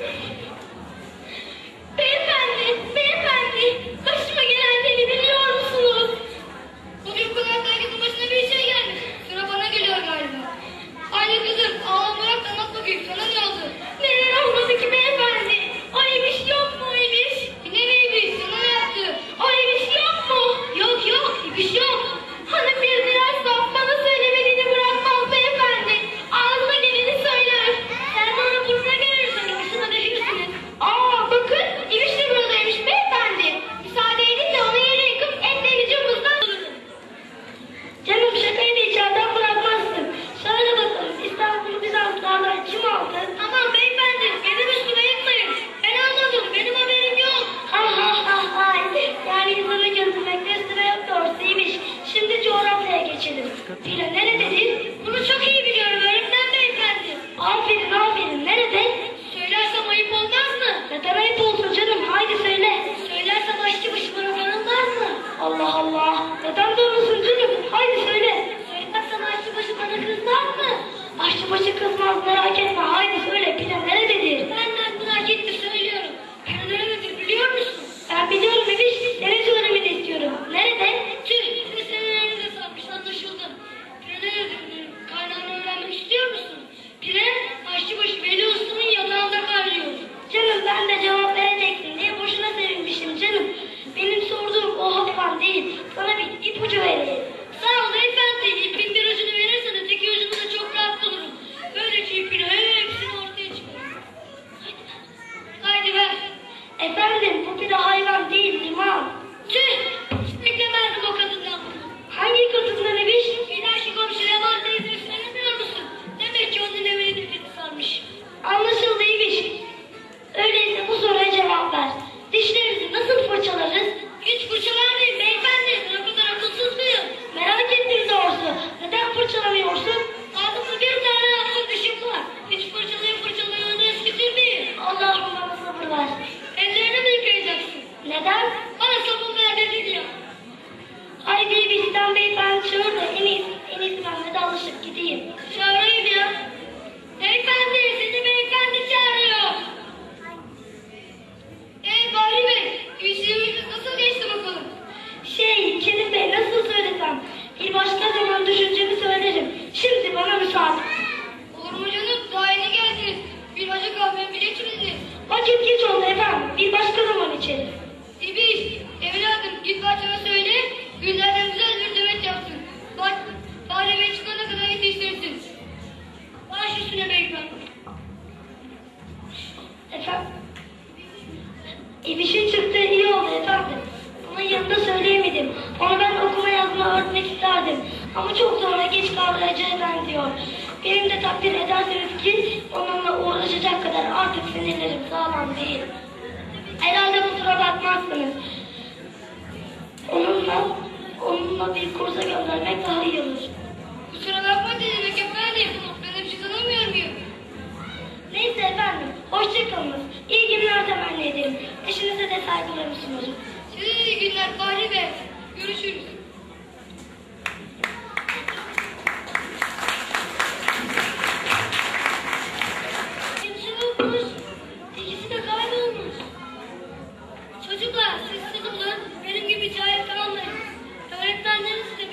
Okay. Ya neredesin? Bunu çok iyi biliyorum öğretmen beyefendi. Aferin aferin nerede? Söylersem ayıp olmaz mı? Neden ayıp olsun canım? Haydi söyle. Söylersem aşçı başı bana varılmaz mı? Allah Allah. Neden durmasın canım? Haydi söyle. Söylersem aşçı başı bana kızmaz mı? Aşçı başı kızmaz merak etme haydi E, yapsak İbiş'in şey çıktığı iyi oldu efendim. Bunun yanında söyleyemedim. Ona ben okuma yazma öğretmek isterdim. Ama çok sonra geç kaldı Hacı diyor. Benim de takdir ederseniz ki onunla uğraşacak kadar artık sinirlerim sağlam değil. Herhalde kusura bakmazsınız. Onunla, onunla bir kursa göndermek daha iyi olur. Kusura bakma dedim. Hoşçakalınız. İyi günler temenni ederim. Eşinize de saygılarımı sunarım. Size iyi günler Fahri Bey. Görüşürüz. Çocuklar siz sıkılın, benim gibi cahil kalmayın. Öğretmenleriniz de